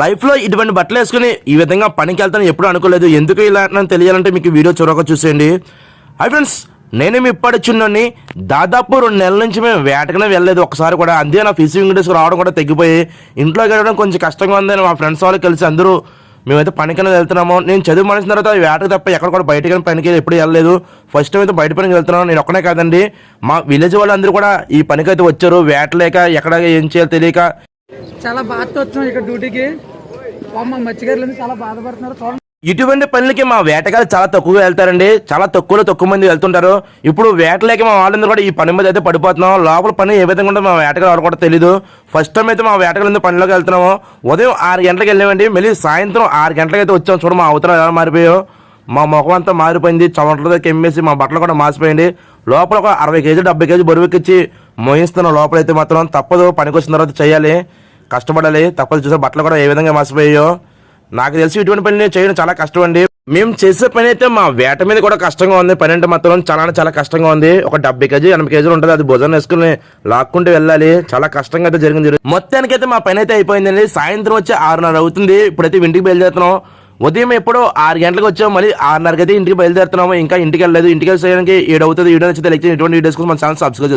లైఫ్లో ఇటువంటి బట్టలు వేసుకుని ఈ విధంగా పనికి వెళ్తాను ఎప్పుడు అనుకోలేదు. ఎందుకు ఇలా అని తెలియాలంటే మీకు వీడియో చూడక చూసేయండి. హై ఫ్రెండ్స్ నేను మీ ఇప్పటి చిన్నోని దాదాపు రెండు నెలల నుంచి మేము వేటకనే వెళ్ళలేదు. ఒకసారి కూడా అంతే నా ఫిషింగ్ డేస్కి రావడం కూడా తగ్గిపోయి ఇంట్లో గడవడం కొంచెం కష్టంగా ఉందని మా ఫ్రెండ్స్ వాళ్ళు కలిసి అందరూ మేమైతే పనికైనా వెళ్తున్నాము. నేను చదువు మనిషిన తర్వాత వేటకు తప్ప ఎక్కడ కూడా బయటకి పనికి ఎప్పుడు వెళ్ళలేదు. ఫస్ట్ టైం అయితే బయట పనికి వెళ్తున్నాను. నేను ఒక్కనే కాదండి. మా విలేజ్ వాళ్ళందరూ కూడా ఈ పనికైతే వచ్చారు. వచ్చారు వేటలేక ఎక్కడ ఏం చేయాలో తెలియక చాలా బాధతో వచ్చాం ఇక్కడ డ్యూటీకి. మత్స్యకారులు చాలా బాధపడుతున్నారు. చూడండి ఇటువంటి పనులకి మా వేటగాళ్ళు చాలా తక్కువగా వెళ్తారండి. చాలా తక్కువలో తక్కువ మంది వెళ్తుంటారు. ఇప్పుడు వేటలేక మా వాళ్ళందరూ కూడా ఈ పని మీద అయితే పడిపోతున్నాం. లోపల పని ఏ విధంగా ఉంటుందో మా వేటగాళ్ళు కూడా తెలియదు ఫస్ట్ టైం అయితే మా వేటగాళ్ళు పనిలోకి వెళ్తున్నాము ఉదయం ఆరు గంటలకు వెళ్ళామండి. మళ్ళీ సాయంత్రం ఆరు గంటలకు అయితే వచ్చాం. చూడ మా అవతల ఎలా మారిపోయాయో మా ముఖం అంతా మారిపోయింది చమటలతో కెమ్మేసి మా బట్టలు కూడా మాసిపోయింది. లోపల ఒక అరవై కేజీ డెబ్బై కేజీ బరువుకిచ్చి మోయిస్తున్న లోపలైతే మాత్రం తప్పదు పనికొచ్చిన తర్వాత చేయాలి. కష్టపడాలి తప్పదు చూసే బట్టలు కూడా ఏ విధంగా మాసిపోయాయో. నాకు తెలిసి ఇటువంటి పని చేయడం చాలా కష్టం అండి మేము చేసే పని అయితే మా వేట మీద కూడా కష్టంగా ఉంది. పని అంటే మాత్రం చాలా చాలా కష్టంగా ఉంది. ఒక డెబ్బై కేజీ ఎనభై కేజీలు ఉంటుంది. అది భుజం వేసుకుని లాక్కుంటూ వెళ్ళాలి. చాలా కష్టంగా అయితే జరిగింది. మొత్తానికి అయితే మా పని అయితే అయిపోయిందండి. సాయంత్రం వచ్చి ఆరున్నర అవుతుంది. ఇప్పుడైతే ఇంటికి బయలుదేరుతున్నాం. ఉదయం ఎప్పుడో ఆరు గంటలకు వచ్చాము మళ్ళీ ఆరున్నరకైతే ఇంటికి బయలుదేరుతున్నాము ఇంకా ఇంటికి వెళ్ళలేదు ఇంటికి వెళ్ళడానికి ఏడు వీడియో నచ్చితే లైక్ చేయండి. ఇటువంటి వీడియోస్ కోసం మన ఛానల్ సబ్స్క్రైబ్